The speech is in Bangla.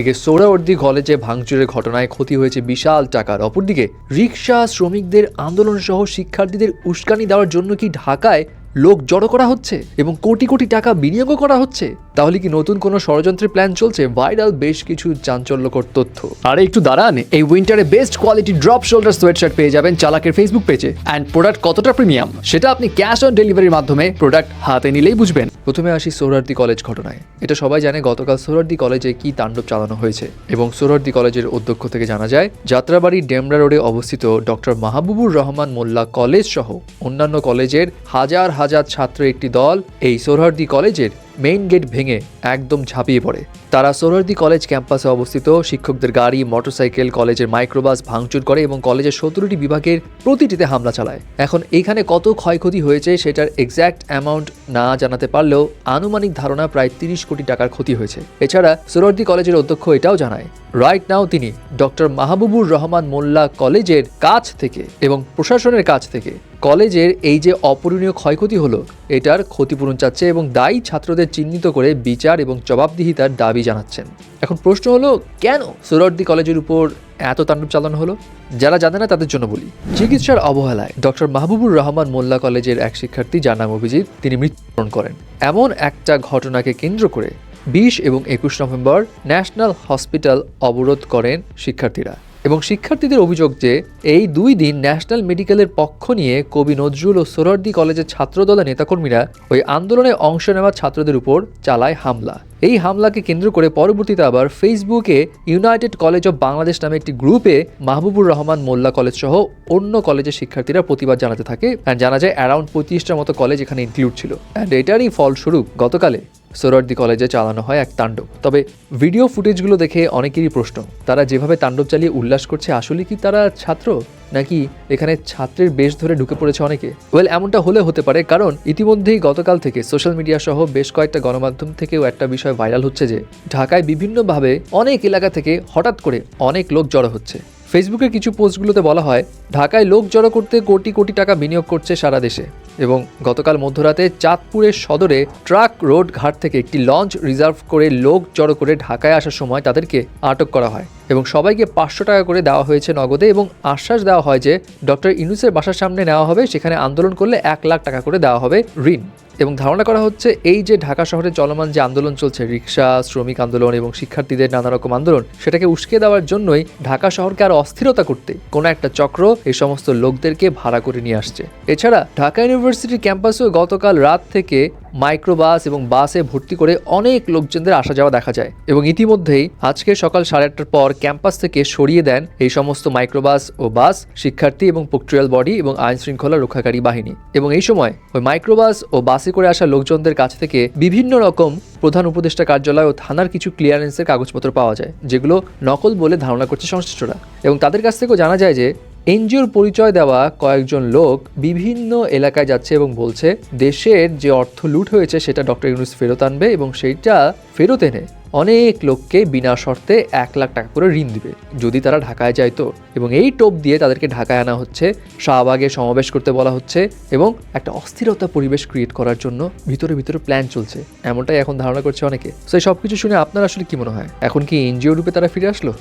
একদিকে সোহরাওয়ার্দী কলেজে ভাঙচুরের ঘটনায় ক্ষতি হয়েছে বিশাল টাকার। অপরদিকে রিক্সা শ্রমিকদের আন্দোলন সহ শিক্ষার্থীদের উস্কানি দেওয়ার জন্য কি ঢাকায় লোক জড়ো করা হচ্ছে এবং কোটি কোটি টাকা বিনিয়োগও করা হচ্ছে, তাহলে কি নতুন কোনো ষড়যন্ত্রের প্ল্যান চলছে? ভাইরাল বেশ কিছু চাঞ্চল্যকর তথ্য। আর একটু দাঁড়ান, এই উইন্টারে best quality drop shoulder sweatshirt পেয়ে যাবেন চালাকের ফেসবুক পেজে অ্যান্ড প্রোডাক্ট কতটা প্রিমিয়াম সেটা আপনি ক্যাশ অন ডেলিভারির মাধ্যমে প্রোডাক্ট হাতে নিলেই বুঝবেন। প্রথমে আসি সোহরার্দি কলেজ ঘটনায়। এটা সবাই জানে গতকাল সোহরার্দি কলেজে কি তাণ্ডব চালানো হয়েছে। এবং সোহরার্দি কলেজের অধ্যক্ষ থেকে জানা যায়, যাত্রাবাড়ি ডেমরা রোডে অবস্থিত ডক্টর মাহবুবুর রহমান মোল্লা কলেজ সহ অন্যান্য কলেজের হাজার হাজার ছাত্র একটি দল এই সোহরার্দি কলেজের মেইন গেট ভেঙে একদম ঝাঁপিয়ে পড়ে। তারা সোহরার্দি কলেজ ক্যাম্পাসে অবস্থিত। শিক্ষকদের গাড়ি, মোটরসাইকেল, কলেজের মাইক্রোবাস ভাঙচুর করে এবং কলেজের সতেরোটি বিভাগের প্রতিটিতে হামলা চালায়। এখন এইখানে কত ক্ষয়ক্ষতি হয়েছে সেটার এক্স্যাক্ট অ্যামাউন্ট না জানাতে পারলেও আনুমানিক ধারণা প্রায় তিরিশ কোটি টাকার ক্ষতি হয়েছে। এছাড়া সোহরার্দি কলেজের অধ্যক্ষ এটাও জানায় রাইট নাও তিনি ডক্টর মাহবুবুর রহমান মোল্লা কলেজের কাছ থেকে এবং প্রশাসনের কাছ থেকে কলেজের এই যে অপূরণীয় ক্ষয়ক্ষতি হলো এটার ক্ষতিপূরণ চাচ্ছে এবং দায়ী ছাত্রদের চিহ্নিত করে বিচার এবং জবাবদিহিতার দাবি জানাচ্ছেন। এখন প্রশ্ন হলো, কেন সোহরাওয়ার্দী কলেজের উপর এত তাণ্ডব চালানো হলো? যারা জানে না, তাদের জন্য বলি। চিকিৎসার অবহেলায় ডক্টর মাহবুবুর রহমান মোল্লা কলেজের এক শিক্ষার্থী যার নাম অভিজিৎ, তিনি মৃত্যুবরণ করেন। এমন একটা ঘটনাকে কেন্দ্র করে বিশ এবং একুশ নভেম্বর ন্যাশনাল হসপিটাল অবরোধ করেন শিক্ষার্থীরা। এবং শিক্ষার্থীদের অভিযোগ যে এই দুই দিন ন্যাশনাল মেডিকেলের পক্ষ নিয়ে কবি নজরুল ও সোহরার্দি কলেজের ছাত্রদলের নেতাকর্মীরা ওই আন্দোলনে অংশ নেওয়া ছাত্রদের উপর চালায় হামলা। এই হামলাকে কেন্দ্র করে পরবর্তীতে আবার ফেসবুকে ইউনাইটেড কলেজ অব বাংলাদেশ নামে একটি গ্রুপে মাহবুবুর রহমান মোল্লা কলেজ সহ অন্য কলেজের শিক্ষার্থীরা প্রতিবাদ জানাতে থাকে। অ্যান্ড জানা যায় অ্যারাউন্ড পঁয়ত্রিশটার মতো কলেজ এখানে ইনক্লুড ছিল। অ্যান্ড এটারই ফলস্বরূপ, গতকালে সোহরার্দি কলেজে চালানো হয় এক তাণ্ডব। তবে ভিডিও ফুটেজগুলো দেখে অনেকেরই প্রশ্ন, তারা যেভাবে তাণ্ডব চালিয়ে উল্লাস করছে, আসলে কি তারা ছাত্র? নাকি এখানে ছাত্রের বেশ ধরে ঢুকে পড়েছে অনেকে? ওয়েল এমনটা হলে হতে পারে, কারণ ইতিমধ্যেই গতকাল থেকে সোশ্যাল মিডিয়া সহ বেশ কয়েকটা গণমাধ্যম থেকেও একটা বিষয় ভাইরাল হচ্ছে যে, ঢাকায় বিভিন্নভাবে অনেক এলাকা থেকে হঠাৎ করে অনেক লোক জড়ো হচ্ছে। ফেসবুকের কিছু পোস্টগুলোতে বলা হয়, ঢাকায় লোক জড়ো করতে কোটি কোটি টাকা বিনিয়োগ করছে সারা দেশে এবং গতকাল মধ্যরাতে চাঁদপুরের সদরে ট্রাক রোড ঘাট থেকে একটি লঞ্চ রিজার্ভ করে লোক জড়ো করে ঢাকায় আসার সময় তাদেরকে আটক করা হয় এবং সবাইকে পাঁচশো টাকা করে দেওয়া হয়েছে নগদে এবং আশ্বাস দেওয়া হয় যে, ডক্টর ইনুসের বাসার সামনে নেওয়া হবে, সেখানে আন্দোলন করলে এক লাখ টাকা করে দেওয়া হবে ঋণ। এবং ধারণা করা হচ্ছে এই যে ঢাকা শহরে চলমান যে আন্দোলন চলছে রিক্সা শ্রমিক আন্দোলন এবং শিক্ষার্থীদের নানা রকম আন্দোলন, সেটাকে উস্কে দেওয়ার জন্যই ঢাকা শহরকে আরও অস্থিরতা করতে কোনো একটা চক্র এই সমস্ত লোকদেরকে ভাড়া করে নিয়ে আসছে। এছাড়া ঢাকা ইউনিভার্সিটির ক্যাম্পাসেও গতকাল রাত থেকে মাইক্রোবাস এবং বাসে ভর্তি করে অনেক লোকজনদের আসা যাওয়া দেখা যায় এবং ইতিমধ্যেই আজকে সকাল সাড়ে আটটার পর ক্যাম্পাস থেকে সরিয়ে দেন এই সমস্ত মাইক্রোবাস ও বাস, শিক্ষার্থী এবং পোক্ট্রিয়াল বডি এবং আইন শৃঙ্খলা রক্ষাকারী বাহিনী। এবং এই সময় ওই মাইক্রোবাস ও বাসে করে আসা লোকজনদের কাছ থেকে বিভিন্ন রকম প্রধান উপদেষ্টা কার্যালয় ও থানার কিছু ক্লিয়ারেন্সের কাগজপত্র পাওয়া যায়, যেগুলো নকল বলে ধারণা করছে সংশ্লিষ্টরা। এবং তাদের কাছ থেকেও জানা যায় যে এনজিওর পরিচয় দেওয়া কয়েকজন লোক বিভিন্ন এলাকায় যাচ্ছে এবং বলছে, দেশের যে অর্থ লুট হয়েছে সেটা ডক্টর ইউনুস ফেরত আনবে এবং সেইটা ফেরত এনে অনেক লোককে বিনা শর্তে এক লাখ টাকা করে ঋণ দিবে, যদি তারা ঢাকায় যায় তো। এবং এই টোপ দিয়ে তাদেরকে ঢাকায় আনা হচ্ছে, শাহবাগে সমাবেশ করতে বলা হচ্ছে এবং একটা অস্থিরতা পরিবেশ ক্রিয়েট করার জন্য ভিতরে ভিতরে প্ল্যান চলছে, এমনটাই এখন ধারণা করছে অনেকে। সেই সব কিছু শুনে আপনার আসলে কি মনে হয়? এখন কি এনজিও রূপে তারা ফিরে আসলো?